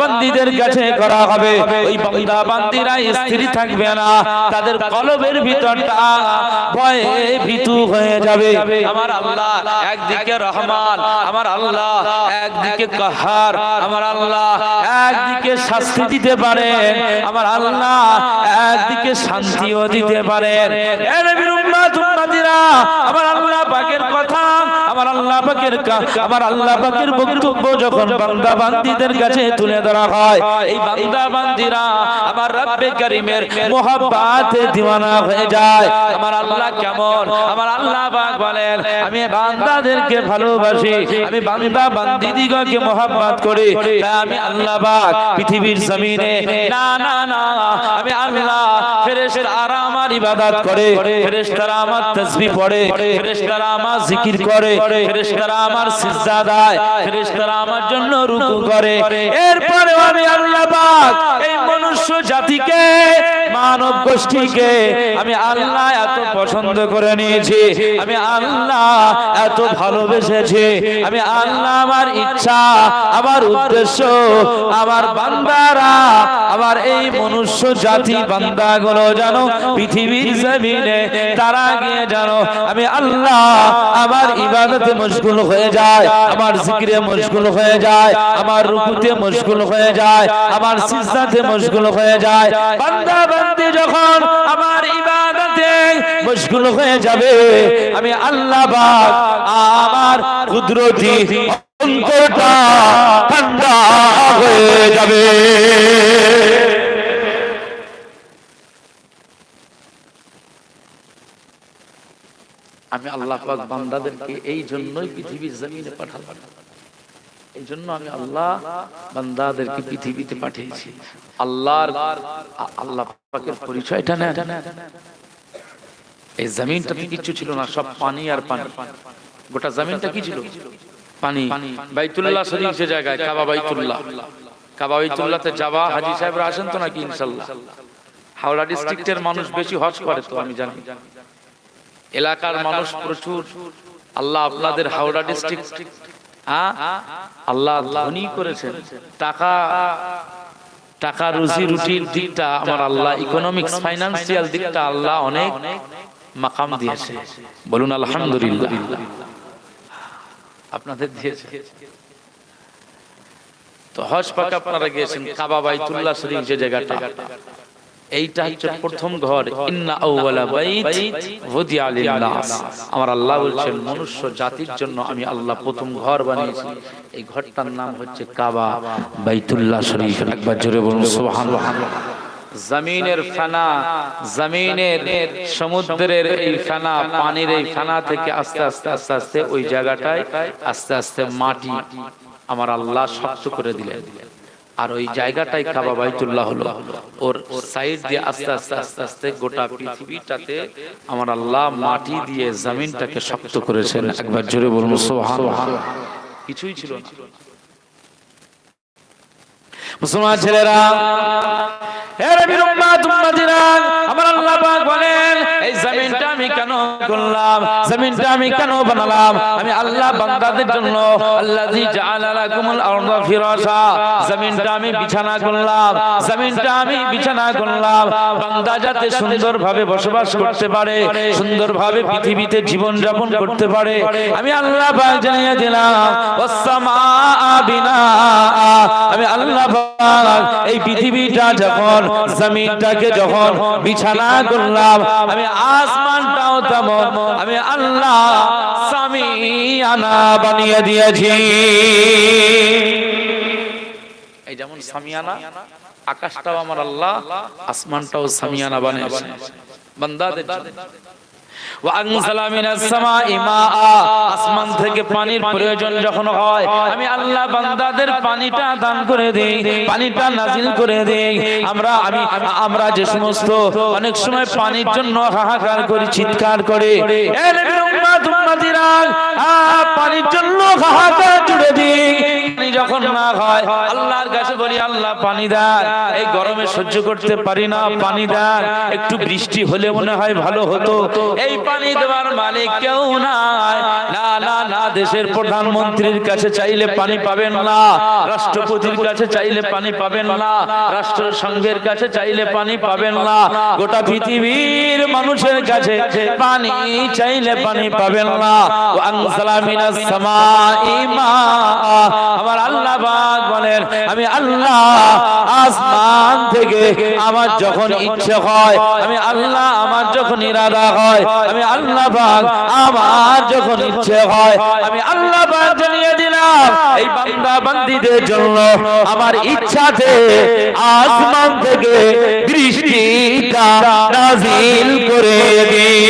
বান্দিদের কাছে করা হবে। ওই বান্দা বান্দিরা স্থির থাকবে না। তাদের কলবের ভিতরটা ভয়ে ভীতু হয়ে যাবে। আমার আল্লাহ একদিকে রহমান আমার আল্লাহ একদিকে কাহার আমার আল্লাহ একদিকে শাস্তি দিতে পারে আমার আল্লাহ একদিকে শান্তিও দিতে উম্মতিরা আমার আল্লাহ পাকের কথা আমার আল্লাহ পাকের আমার আল্লাহ পাকের বক্তব্য যখন বান্দা বান্দিদের কাছে তুলে ধরা হয়, এই বান্দা বান্দিরা আমার রব্বে করিমের মোহাব্বতে দিওয়ানা হয়ে যায়। আমার আল্লাহ কেমন? আমার আল্লাহ পাক বলেন, আমি বান্দাদেরকে ভালোবাসি, আমি বান্দা বান্দিদিগকে মোহাব্বত করি। তাই আমি আল্লাহ পাক পৃথিবীর জমিনে না না না, আমি আল্লাহ ফেরেশতারা আমার ইবাদত করে, ফেরেশতারা আমার তাসবিহ পড়ে, ফেরেশতারা আমার জিকির করে ফেরেশতারা আমার সিজদা দেয় ফেরেশতারা আমার জন্য রুকু করে। এরপরে আমি আল্লাহ পাক এই মনুষ্য জাতিকে, মানব গোষ্ঠীকে আমি আল্লাহ এত পছন্দ করে নিয়েছি, আমি আল্লাহ এত ভালোবেসেছি, আমি আল্লাহ আমার ইচ্ছা, আমার উদ্দেশ্য, আমার বান্দারা, আমার এই মনুষ্য জাতি বান্দাগুলো জানো পৃথিবীর জমিনে তারা গিয়ে জানো আমি আল্লাহ আমার ইবাদতে মশগুল হয়ে যায়, আমার জিকিরে মশগুল হয়ে যায়, আমার রুকুতে মশগুল হয়ে যায়, আমার সিজদাতে মশগুল হয়ে যায়। বান্দা বান্দি যখন আমার ইবাদতে মশগুল হয়ে যাবে, আমি আল্লাহ পাক আমার কুদরতি অন্তরটা ঠান্ডা হয়ে যাবে। আমি আল্লাহ পাক বান্দাদেরকে এই জন্যই পৃথিবীর জমিনে পাঠালাম। এই জন্য আমি আল্লাহ বান্দাদেরকে পৃথিবীতে পাঠিয়েছি। আল্লাহর আল্লাহ পাকের পরিচয়টা না এই জমিনটাতে কিছু ছিল না, সব পানি আর পানি। গোটা জমিনটা কি ছিল? পানি। বাইতুল্লাহ শরীফ যে জায়গায়, কাবা বাইতুল্লাহ। কাবা বাইতুল্লাহতে যাওয়া, হাজি সাহেবরা আসেন তো নাকি ইনশাল্লাহ হাওড়া ডিস্ট্রিক্টের মানুষ বেশি হজ করে তো, আমি জানি। এলাকার মানুষ প্রচুর। আল্লাহ আপনাদের হাওড়া ডিস্ট্রিক্ট আল্লাহ ধনী করেছেন। টাকা টাকা, রুজি, রুটির দিকটা আমার আল্লাহ ইকোনমিক্স ফাইন্যান্সিয়াল দিকটা আল্লাহ অনেক মাকাম দিয়েছে। বলুন, আলহামদুলিল্লাহ। আপনাদের দিয়েছে। তো হজ পাক আপনারা গিয়েছেন কাবা, বাইতুল্লাহ শরীফ যে জায়গাটা। এইটা হচ্ছে প্রথম ঘর। ইন্না আউওয়ালা বাইত ওয়াদিয়া লিন-নাস আমার আল্লাহ বলছেন মনুষ্য জাতির জন্য আমি আল্লাহ প্রথম ঘর বানিয়েছি। এই ঘরটার নাম হচ্ছে কাবা। বাইতুল্লাহ শরীফ। একবার জোরে বলুন সুবহানাল্লাহ। জমিনের ফানা জমিনের সমুদ্রের এই ফানা পানির এই ফানা থেকে আস্তে আস্তে আস্তে আস্তে ওই জায়গাটায় আস্তে আস্তে মাটি। আমার আল্লাহ শক্ত করে দিলেন। আর ওই জায়গাটাই কাবা বাইতুল্লাহ হলো। ওর সাইড দিয়ে আস্তে আস্তে আস্তে আস্তে গোটা পৃথিবীটাতে আমার আল্লাহ মাটি দিয়ে জমিনটাকে শক্ত করেছেন। একবার জোরে বলুন সুবহানাল্লাহ। কিছুই ছিল না। মুসলমান ছেলেরা আমার আল্লাহ পাক বলেন এই জমিনটা আমি কেন করলাম? জমিনটা আমি কেন বানালাম? আমি আল্লাহ বান্দাদের জন্য আল্লাযী জাআলা লাকুমুল আরদা ফিরাশা। জমিনটা আমি বিছানা করলাম। জমিনটা আমি বিছানা করলাম। বান্দা যাতে সুন্দরভাবে বসবাস করতে পারে সুন্দরভাবে পৃথিবীতে জীবন যাপন করতে পারে। আমি আল্লাহ পাক জানিয়ে দিলাম ওয়াসসামা বিনা আমি আল্লাহ পাক এই পৃথিবীটা যখন জমিনটাকে যখন বিছানা করলাম আমি আসমানটাও তেমন আমি আল্লাহ সামিয়ানা বানিয়ে দিয়েছি। এই যেমন সামিয়ানা আকাশটাও আমার আল্লাহ, আসমানটাও সামিয়ানা বানিয়েছে। বান্দাদের জন্য। ওয়ানজালা মিনাস সামাই মাআ। আসমান থেকে পানির প্রয়োজন যখন হয় আমি আল্লাহ বান্দাদের পানিটা দান করে দেই পানিটা নাজিল করে দেই। আমরা আমি আমরা যে সমস্ত অনেক সময় পানির জন্য হাহাকার করি চিৎকার করে। পানির জন্য হাহাকার জুড়ে দিই। যখন না হয় আল্লাহর কাছে বলি আল্লাহ পানি দেন এই গরমে সহ্য করতে পারি না পানি দেন একটু বৃষ্টি হলে মনে হয় ভালো হতো। এই পানি দেওয়ার মালিক কেউ নাই। না না না, দেশের প্রধানমন্ত্রীর কাছে চাইলে পানি পাবেন না। রাষ্ট্রপতির কাছে চাইলে পানি পাবেন না। রাষ্ট্রসংঘের কাছে চাইলে পানি পাবেন না। গোটা পৃথিবীর মানুষের কাছে পানি চাইলে পানি পাবেন না। আমার আল্লাহ বলেন, আমি আল্লাহ আসমান থেকে আমার যখন ইচ্ছে হয়, আমি আল্লাহ আমার যখন ইরাদা হয় আমি আল্লাহ আমার যখন ইচ্ছে হয়, আমি আল্লাহ জানিয়ে দিলাম, এই বান্দা বান্দীদের জন্য আমার ইচ্ছাতে আসমান থেকে বৃষ্টিটা নাজিল করে দিই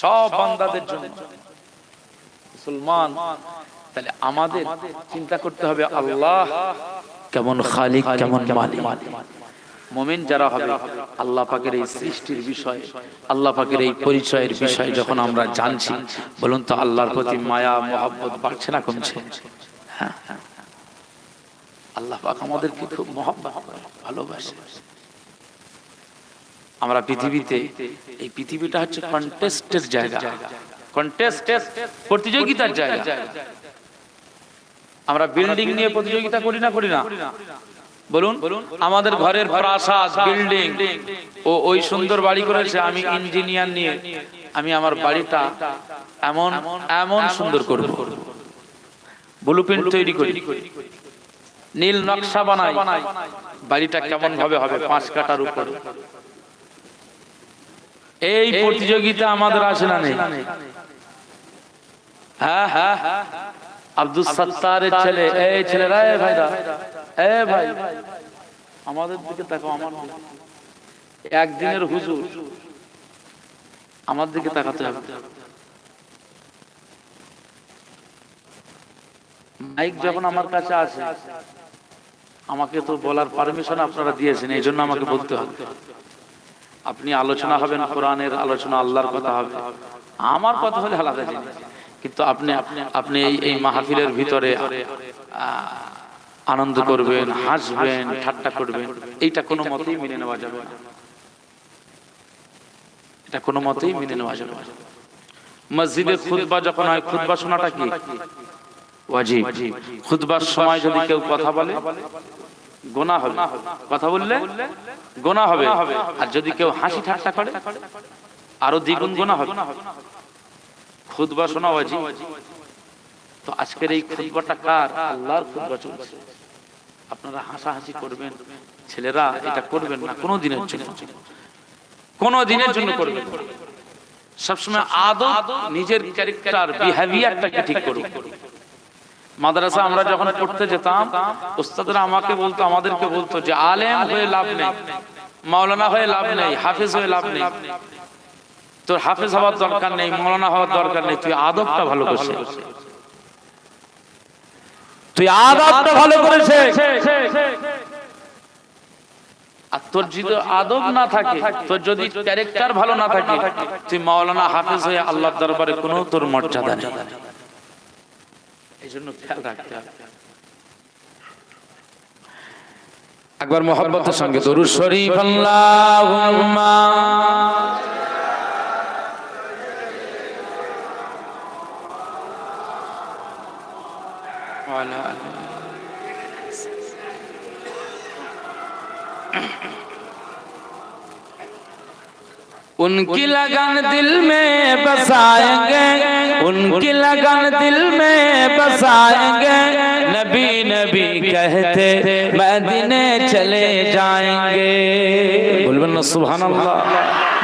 সব বান্দাদের জন্য। মুসলমান, তাহলে আমাদের চিন্তা করতে হবে, আল্লাহ কেমন খালিক, কেমন মালিক। মোমেন যারা হবে, আল্লাহ পাকের এই সৃষ্টির বিষয়, আল্লাহ পাকের এই পরিচয়ের বিষয় যখন আমরা জানছি, বলুন তো আল্লাহর প্রতি মায়া, মহাব্বত বাড়ছে না কমছে? হ্যাঁ। আল্লাহ পাক আমাদেরকে খুব ভালোবাসে। আমরা পৃথিবীতে, এই পৃথিবীটা হচ্ছে কন্টেস্টের জায়গা। প্রতিযোগিতার জায়গা। আমরা বিল্ডিং নিয়ে প্রতিযোগিতা করি না করি না? বলুন, আমাদের ঘরের প্রাসাদ বিল্ডিং ও ওই সুন্দর বাড়ি করেছে আমি ইঞ্জিনিয়ার নিয়ে। আমি আমার বাড়িটা এমন এমন সুন্দর করব। ব্লুপ্রিন্ট তৈরি করি। নীল নকশা বানাই। বাড়িটা কেমন ভাবে হবে পাঁচ কাটার উপর। এই প্রতিযোগিতা আমাদের আসে না নেই হ্যাঁ হ্যাঁ আব্দুল সত্তারের ছেলে, এই ছেলেরা ভাইরা। এ ভাই আমাদের দিকে তাকাও আমার একদিনের হুজুর আমার দিকে তাকাতে হবে। মাইক যখন আমার কাছে আসে আমাকে তো বলার পারমিশন আপনারা দিয়েছেন এই জন্য আমাকে বলতে হবে। আপনি আলোচনা হবেন কোরআনের আলোচনা আল্লাহর কথা হবে। আমার কথা হলে আলাদা জিনিস। কিন্তু আপনি আপনি এই এই মাহফিলের ভিতরে আনন্দ করবেন হাসবেন ঠাট্টা করবেন। এইটা কোনো মতেই মেনে নেওয়া যাবে না। এটা কোনো মতেই মেনে নেওয়া যাবে না। মসজিদে খুতবা যখন হয় খুতবা শোনাটা কি? ওয়াজিব। খুতবার সময় যদি কেউ কথা বলে গোনা হবে। কথা বললে গোনা হবে। আর যদি কেউ হাসি ঠাট্টা করে আরও দ্বিগুণ গোনা হবে। খুতবা শোনা ওয়াজিব। তো আজকের এই খুতবাটা কার? আল্লাহর খুতবা চলছে। আপনারা হাসাহাসি করবেন। ছেলেরা এটা করবেন না, কোনো দিনের জন্য। কোনো দিনের জন্য করবেন সবসময় আদব, নিজের ক্যারেক্টার বিহেভিয়ারটাকে ঠিক করুন। মাদ্রাসা আমরা যখন পড়তে যেতাম, উস্তাদরা আমাকে বলতো, আমাদেরকে বলতো যে আলেম হয়ে লাভ নেই, মাওলানা হয়ে লাভ নেই, হাফেজ হয়ে লাভ নেই। তোর হাফেজ হওয়ার দরকার নেই, মাওলানা হওয়ার দরকার নেই, তুই আদবটা ভালো করছে তুই আদবটা ভালো করেছে। আর তোর যদি আদব না থাকে তোর যদি ক্যারেক্টার ভালো না থাকে তুই মাওলানা হাফেজ হয়ে আল্লাহর দরবারে কোনো তোর মর্যাদা নেই। এই জন্য খেয়াল রাখতে হবে। একবার মোহাম্মতের সঙ্গে দরুদ শরীফ আল্লাহুম্মা। ان کی لگن دل میں بسائیں گے۔ ان کی لگن دل میں بسائیں گے۔ نبی نبی کہتے مدینے چلے جائیں گے۔ بلبن سبحان اللہ۔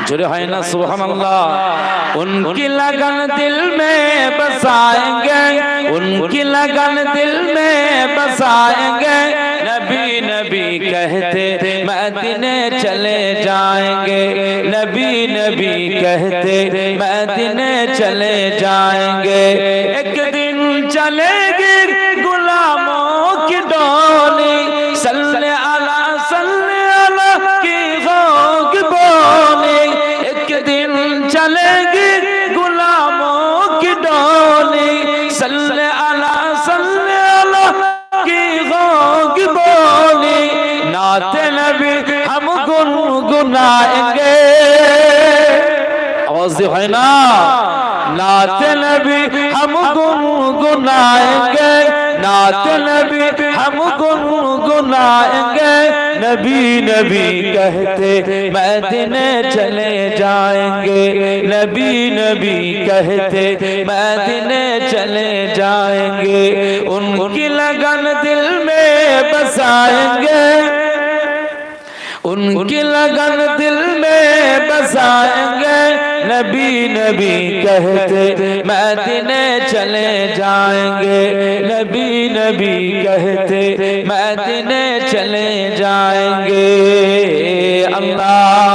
جڑے سبحان اللہ۔ ان کی لگن دل میں بسائیں گے۔ ان کی لگن دل میں بسائیں گے۔ نبی نبی کہتے مدینے چلے جائیں گے۔ نبی نبی کہتے مدینے چلے جائیں گے۔ ہے نا? نعت نبی ہم گنگنائیں گے. نعت نبی ہم گنگنائیں گے. نبی نبی کہتے مدینے چلے جائیں گے. نبی نبی کہتے مدینے چلے جائیں گے. ان کی لگن دل میں بسائیں گے. ان کی لگن دل میں بسائیں گے۔ نبی نبی کہتے مدینے چلے جائیں گے۔ نبی نبی کہتے مدینے چلے جائیں گے۔ اللہ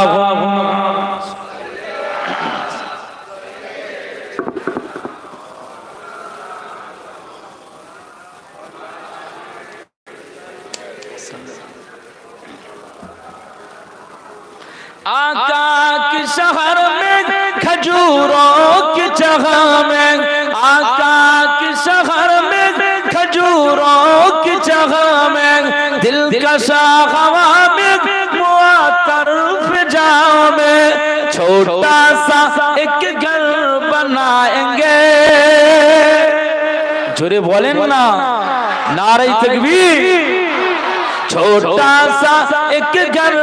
نشا ہوا میں معطرف جاؤ میں چھوٹا سا ایک گھر بنائیں گے۔ جھرے بولیں نا، نعرہ تکبیر۔ چھوٹا سا ایک گھر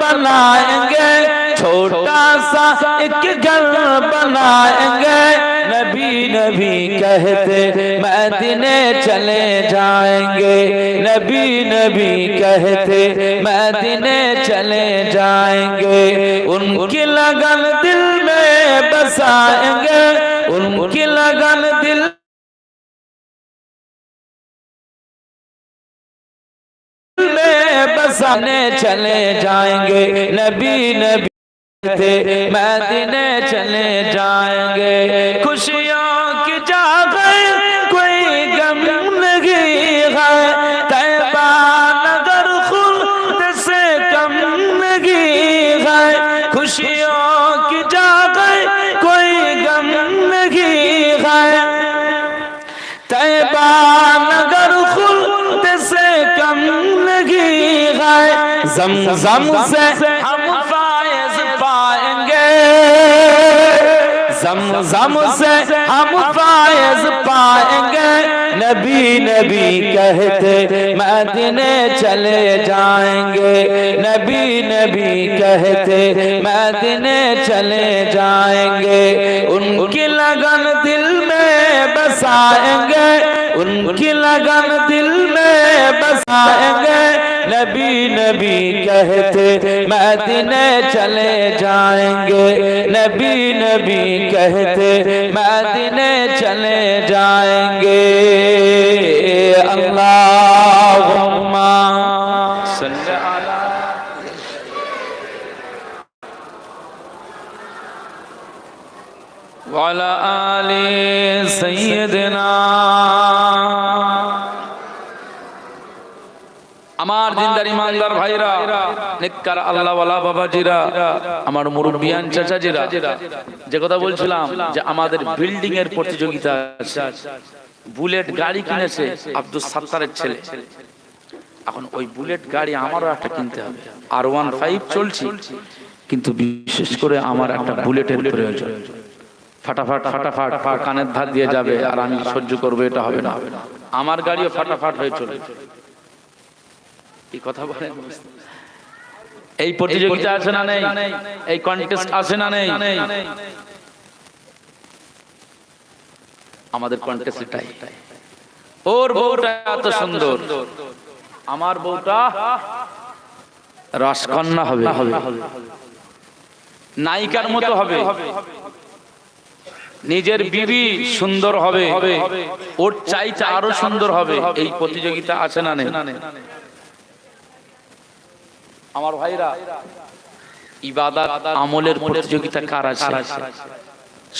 بنائیں گے۔ چھوٹا سا ایک گھر بنائیں گے۔ نبی نبی کہتے مدینے چلے جائیں گے۔ نبی نبی کہتے مدینے چلے جائیں گے۔ ان کی لگن دل میں بسائیں گے۔ ان کی لگن دل میں بسانے چلے جائیں گے۔ نبی نبی تھے مدینے چلے جائیں گے۔ خوشیوں کی جاگے کوئی غم نہیں ہے۔ تیبان اگر خود سے کم نہیں ہے۔ خوشیوں کی جاگے کوئی غم نہیں ہے۔ تیبان اگر خود سے کم نہیں ہے۔ زمزم سے زمزم سے ہم فائز پائیں گے۔ نبی نبی کہتے مدینے چلے جائیں گے۔ نبی نبی کہتے مدینے چلے جائیں گے۔ ان کی لگن دل میں بسائیں گے۔ ان کی لگن دل میں कहते मदीने चले जाएंगे नबी नबी कहते मदीने चले जाएंगे अल्लाहुम्मा सल्ली अला वाला आले सैयदना আমার দিনদার ইমানদার ভাইরা নেককার আল্লাহ ওয়ালা বাবাজিরা, আমার মুরব্বিয়ান চাচাজিরা, যে কথা বলছিলাম যে আমাদের বিল্ডিং এর প্রতিযোগিতা বুলেট গাড়ি কিনেছে আব্দুল সাত্তারের ছেলে। এখন ওই বুলেট গাড়ি আমারও একটা কিনতে হবে। আর ওয়ান ফাইভ চলছি, কিন্তু বিশেষ করে আমার একটা বুলেটের প্রয়োজন। ফাটাফাট ফাটাফাট কানের ধার দিয়ে যাবে আর আমি সহ্য করব, এটা হবে না। আমার গাড়িও ফাটাফাট হয়ে চলে এই কথা বলেন। এই প্রতিযোগিতা আছে না নেই? এই কন্টেস্ট আছে না নেই? আমাদের কন্টেস্ট এটাই। ওর বউটা এত সুন্দর। আমার বউটা রাসকন্যা হবে। নায়িকার মতো হবে। নিজের বিবি সুন্দর হবে। ওর চাইতে আরও সুন্দর হবে। এই প্রতিযোগিতা আছে না নেই। আমার ভাইরা, ইবাদত আমলের প্রতিযোগিতা কার আছে?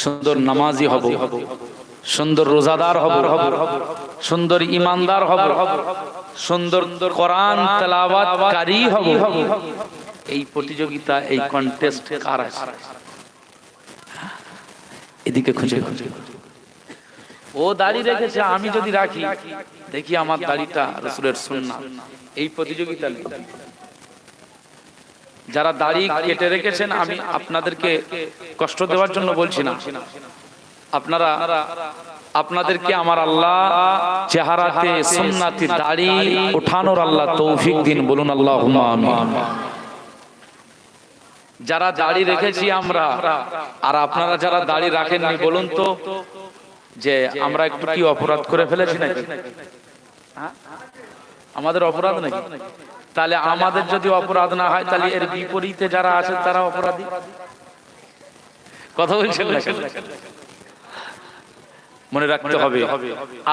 সুন্দর নামাজি হব, সুন্দর রোজাদার হব, সুন্দর ইমানদার হব, সুন্দর কোরআন তেলাওয়াতকারী হব। এই প্রতিযোগিতা, এই কন্টেস্ট কার আছে? এদিকে খুঁজে খুঁজে। ও দাড়ি রেখেছে, আমি যদি রাখি, দেখি আমার দাড়িটা রসুলের সুন্নাহ। এই প্রতিযোগিতা। যারা দাড়ি কেটে রেখেছেন, আমি আপনাদেরকে কষ্ট দেওয়ার জন্য বলছি না। আপনারা, আপনাদেরকে আমার আল্লাহ চেহারাতে দাড়ি ওঠানোর আল্লাহ তৌফিক দিন, বলুন আল্লাহ যারা দাড়ি রেখেছি আমরা, আর আপনারা যারা দাড়ি রাখেননি, বলুন তো, যে আমরা একটু কি অপরাধ করে ফেলেছি নাকি? হ্যাঁ? আমাদের অপরাধ নাকি? তাহলে আমাদের যদি অপরাধ না হয় তাহলে এর বিপরীতে যারা আছে তারা অপরাধী। কথা বলছেন মনে রাখতে হবে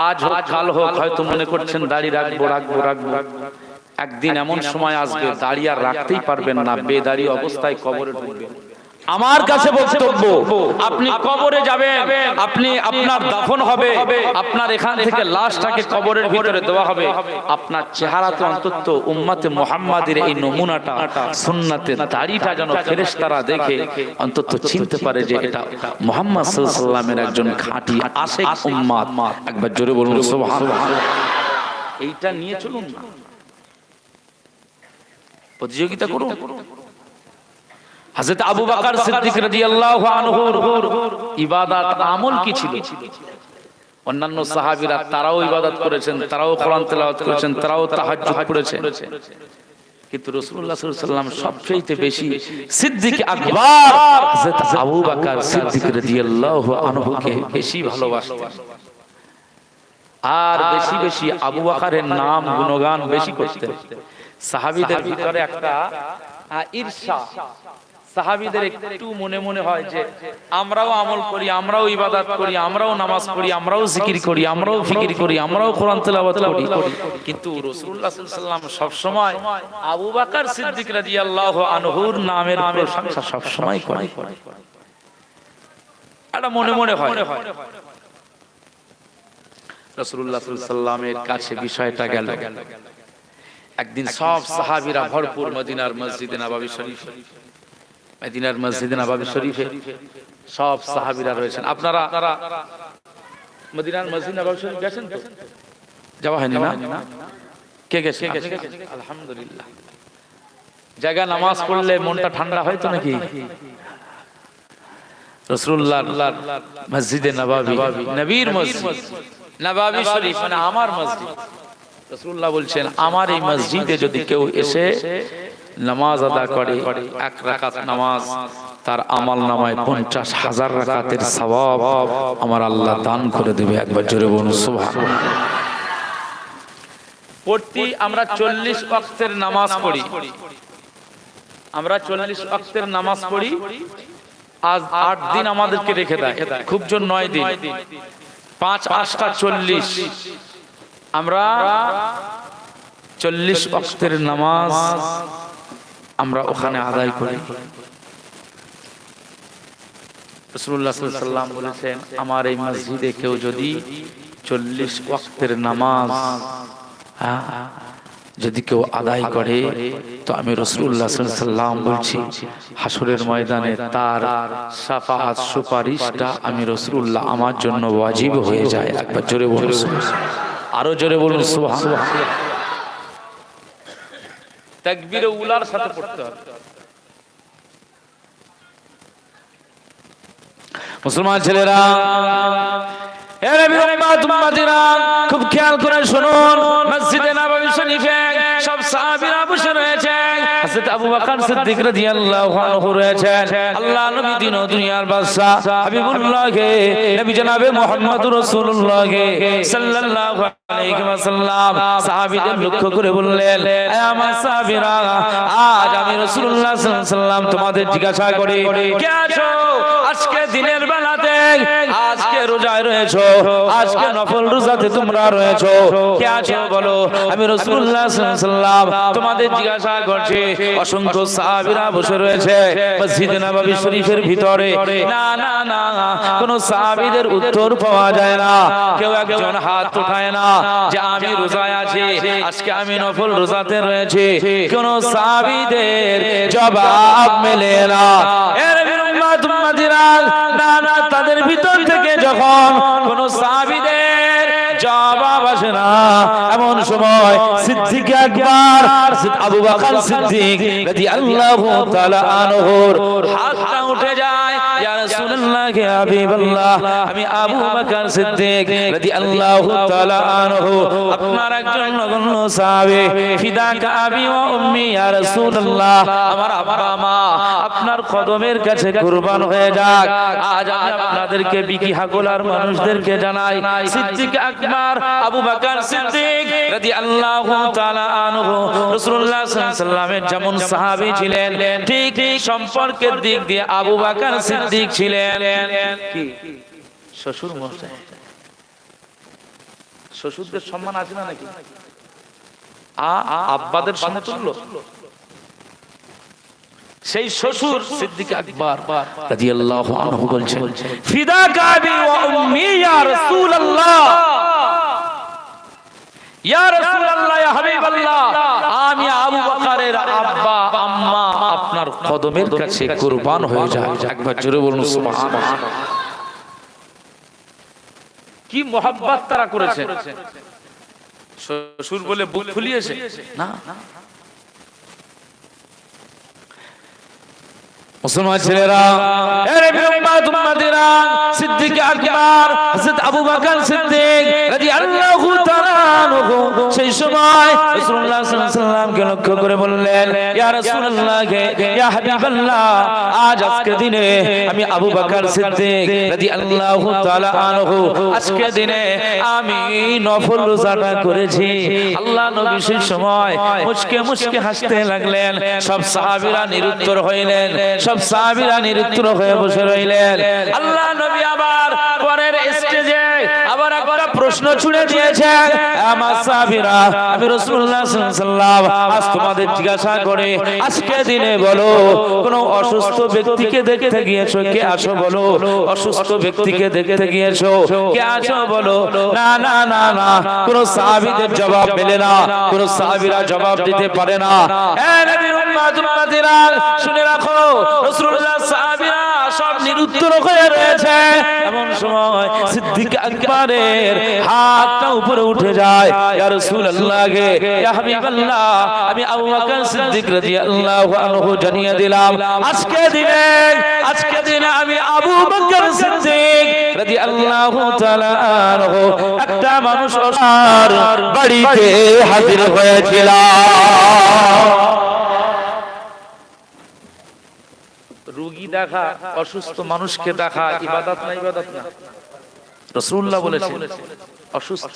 আজ হোক কাল হোক হয়তো মনে করছেন দাড়ি রাখব রাখব রাখব। একদিন এমন সময় আসবে দাঁড়িয়ে আর রাখতেই পারবেন না। বেদাড়ি অবস্থায় কবরে ঢুকবেন। আমার কাছে বক্তব্য আপনি কবরে যাবেন আপনি আপনার দাফন হবে আপনার এখান থেকে লাশটাকে কবরের ভিতরে দেওয়া হবে। আপনার চেহারাতে অন্তত উম্মাতে মুহাম্মাদের এই নমুনাটা সুন্নাতে দাড়িটা যেন ফেরেশতারা দেখে অন্তত চিনতে পারে যে এটা মুহাম্মদ সাল্লাল্লাহু আলাইহি সাল্লামের একজন খাঁটি আশেক উম্মাত একবার জোরে বলুন সুবহানাল্লাহ। এইটা নিয়ে চলুন। না প্রতিযোগিতা করুন। হযরত আবু বকর সিদ্দিক রাদিয়াল্লাহু আনহুর ইবাদত আমল কি ছিল? অন্যান্য সাহাবীরা তারাও ইবাদত করেছেন, তারাও কোরআন তেলাওয়াত করেছেন, তারাও তাহাজ্জুদ পড়েছেন কিন্তু রাসূলুল্লাহ সাল্লাল্লাহু আলাইহি সাল্লাম সবচেয়ে বেশি সিদ্দিক আকবর হযরত আবু বকর সিদ্দিক রাদিয়াল্লাহু আনহুকে বেশি ভালোবাসতেন। আর বেশি বেশি আবু বকরের নাম, গুণগান বেশি করতেন। সাহাবীদের ভিতরে একটা ঈর্ষা। সাহাবীদের একটু মনে মনে হয় যে আমরাও আমল করি, আমরাও ইবাদত করি, আমরাও নামাজ পড়ি, আমরাও জিকির করি, আমরাও ফিকির করি, আমরাও কোরআন তেলাওয়াত করি। কিন্তু রাসূলুল্লাহ সাল্লাল্লাহু আলাইহি সব সময় আবু বকর সিদ্দিক রাদিয়াল্লাহু আনহুর নামের প্রশংসা সব সময় করে। এটা মনে মনে হয়। রাসূলুল্লাহ সাল্লামের কাছে বিষয়টা গেল। একদিন সব সাহাবীরা ভরপুর মদিনার মসজিদে নববী শরীফ। মদিনার মসজিদে নববী শরীফে সব সাহাবীরা রয়েছেন। আপনারা মদিনার মসজিদ নববী শরীফ গেছেন তো? যাওয়া হয়নি না? কে গেছে? আলহামদুলিল্লাহ। জায়গা নামাজ পড়লে মনটা ঠান্ডা হয় তো নাকি? রসুল্লাহ মসজিদে নবাবি। নবীর মসজিদ। নবাবি শরীফ মানে আমার মসজিদ। রসুল্লাহ বলছেন আমার এই মসজিদে যদি কেউ এসে নামাজ আদা করে এক রাকাত নামাজ তার আমল নামায় পঞ্চাশ হাজার রাকাতের সওয়াব। আমার আল্লাহ দান করে দেবে একবার জোরে বলুন সুবহানাল্লাহ। প্রতি আমরা চল্লিশ ওয়াক্তের নামাজ পড়ি। আমরা চল্লিশ ওয়াক্তের নামাজ পড়ি। আজ আট দিন আমাদেরকে রেখে দেয়। খুব জোর নয় দিন। পাঁচ আটটা চল্লিশ। আমরা চল্লিশ ওয়াক্তের নামাজ আমরা ওখানে আদায় করি। রসুল্লাহ সাল্লাম বলেছেন আমার এই মসজিদে কেউ যদি চল্লিশ ওয়াক্তের নামাজ হ্যাঁ, যদি কেউ আদায় করে তো আমি রসুল্লাহ সাল্লাম বলছি হাসরের ময়দানে তার সাফাত সুপারিশটা আমি রসুল্লাহ আমার জন্য ওয়াজিব হয়ে যায়। একবার জোরে বলুন আরও জোরে বলুন সুবহান তাকবীরে উলার সাথে পড়তে হবে। মুসলমান ছেলেরা খুব খেয়াল করে শুনুন, মসজিদে নববী সব সাহাবীরা হযরত আবু বকর সিদ্দিক রাদিয়াল্লাহু আনহু রয়েছেন। আল্লাহ নবী দিন ও দুনিয়ার বাদশা হাবিবুল্লাহ কে নবী জনাবে মুহাম্মদুর রাসূলুল্লাহ কে সাল্লাল্লাহু আলাইহি ওয়াসাল্লাম সাহাবীদের লক্ষ্য করে বললেন এ আমার সাহাবীরা আজ আমি রাসূলুল্লাহ সাল্লাল্লাহু আলাইহি ওয়াসাল্লাম তোমাদের জিজ্ঞাসা করি কে আছো? আজকে দিনের বেলাতে আজকে রোজায় রয়েছো, আজকে নফল রোজাতে তোমরা রয়েছো। কে আছো বলো? আমি সাল্লাল্লাহু তোমাদের জিজ্ঞাসা করছি, অসংখ্য সাহাবীরা বসে রয়েছে শরীফের ভিতরে। না না না, কোন উত্তর পাওয়া যায় না। কেউ একজন হাত উঠায় না যে আমি রোজায় আছি, আজকে আমি নফল রোজাতে রয়েছি। কোন সাহাবীদের জবাব মেলে না। এর তাদের ভিতর থেকে যখন কোন জবাব আসে না, এমন সময় সিদ্দিক একবার আবু রাদিয়াল্লাহু তাআলা আনহুর হাতটা ইয়া রাসূলুল্লাহ ইয়া হাবিবাল্লাহ আমি আবু বকর সিদ্দিক রাদিয়াল্লাহু তাআলা আনহু। আপনার একজন নগণ্য সাহাবী। ফিদাকা আবি ওয়া উম্মি ইয়া রাসূলুল্লাহ। আমার আব্বা মা আপনার কদমের কাছে কুরবান হয়ে যাক। আজ আমি আপনাদেরকে বিকি হাকুলার মানুষদেরকে জানাই। সিদ্দিক আকবর আবু বকর সিদ্দিক রাদিয়াল্লাহু তাআলা আনহু। রাসূলুল্লাহ সাল্লাল্লাহু আলাইহি সাল্লামের যেমন সাহাবী ছিলেন ঠিক ঠিক সম্পর্কের দিক দিয়ে আবু বকর সিদ্দিক ছিলেন কি? শ্বশুর মশাই শ্বশুরদের সম্মান আছে না নাকি? আ আব্বাদের সমতুল্য সেই শ্বশুর সিদ্দিক আকবর রাদিয়াল্লাহু আনহু বলছেন ফিদাকা আবি ওয়া উম্মি ইয়া রাসূলুল্লাহ। ইয়া রাসূলুল্লাহ ইয়া হাবিবাল্লাহ। আমি আবু বকরের আব্বা। আপনার কদমের কাছে কুরবান হয়ে যায়। একবার জোরে বলুন কি মোহাব্বত তারা করেছে? শ্বশুর বলে বুক ফুলিয়েছে? না। মুসলমান ছেলেরা, এরে বিম্বাত উম্মাতিরা সিদ্দিক আকবর, হযরত আবু বকর সিদ্দিক রাদিয়াল্লাহু তাআলা সেই সময় রাসূলুল্লাহ সাল্লাল্লাহু আলাইহি লক্ষ্য করে বললেন, ইয়া রাসূলুল্লাহ, ইয়া হাবিবাল্লাহ, আজ আজকে দিনে আমি আবু বকর সিদ্দিক রাদিয়াল্লাহু তাআলা আনহু আজকে দিনে আমি নফল রোজাটা করেছি। আল্লাহ নবী সেই সময় মুচকে মুচকে হাসতে লাগলেন। সব সাহাবীরা নিরুত্তর হইলেন। সব সাহাবীরা নিরুত্তর হয়ে বসে রইলেন। আল্লাহ নবী আবার পরের স্টেজে আবার একটা প্রশ্ন ছুড়ে দিয়েছেন। আমার সাহাবীরা, আমি রাসূলুল্লাহ সাল্লাল্লাহু আজ তোমাদের জিজ্ঞাসা করে, আজকে দিনে বলো, কোন অসুস্থ ব্যক্তিকে দেখতে গিয়েছো? কে আসো বলো? অসুস্থ ব্যক্তিকে দেখতে গিয়েছো? কে আছো বলো? না না না না, কোন সাহাবীদের জবাব মেলে না, কোন সাহাবীরা জবাব দিতে পারে না। এ উম্মাতিরা উপরে উঠে যায়। আমি আবু জানিয়ে দিলাম, আজকে দিনে আজকে দিনে আমি আবু বকর সিদ্দিক একটা মানুষ বাড়িতে হাজির হয়েছিলাম। দেখা অসুস্থ মানুষকে দেখা ইবাদত না ইবাদত না। রসুল্লাহ বলেছে অসুস্থ